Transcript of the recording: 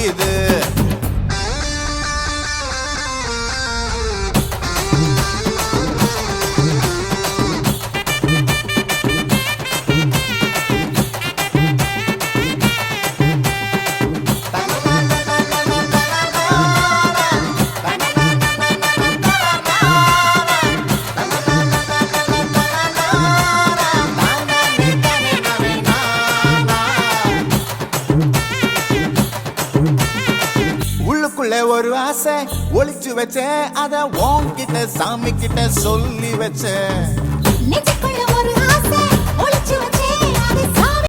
இது உள்ளுக்குள்ள ஒரு ஆசை. ஒழிச்சு வச்சேன் அத உன்கிட்ட சாமி கிட்ட சொல்லி வச்சேன் வச்ச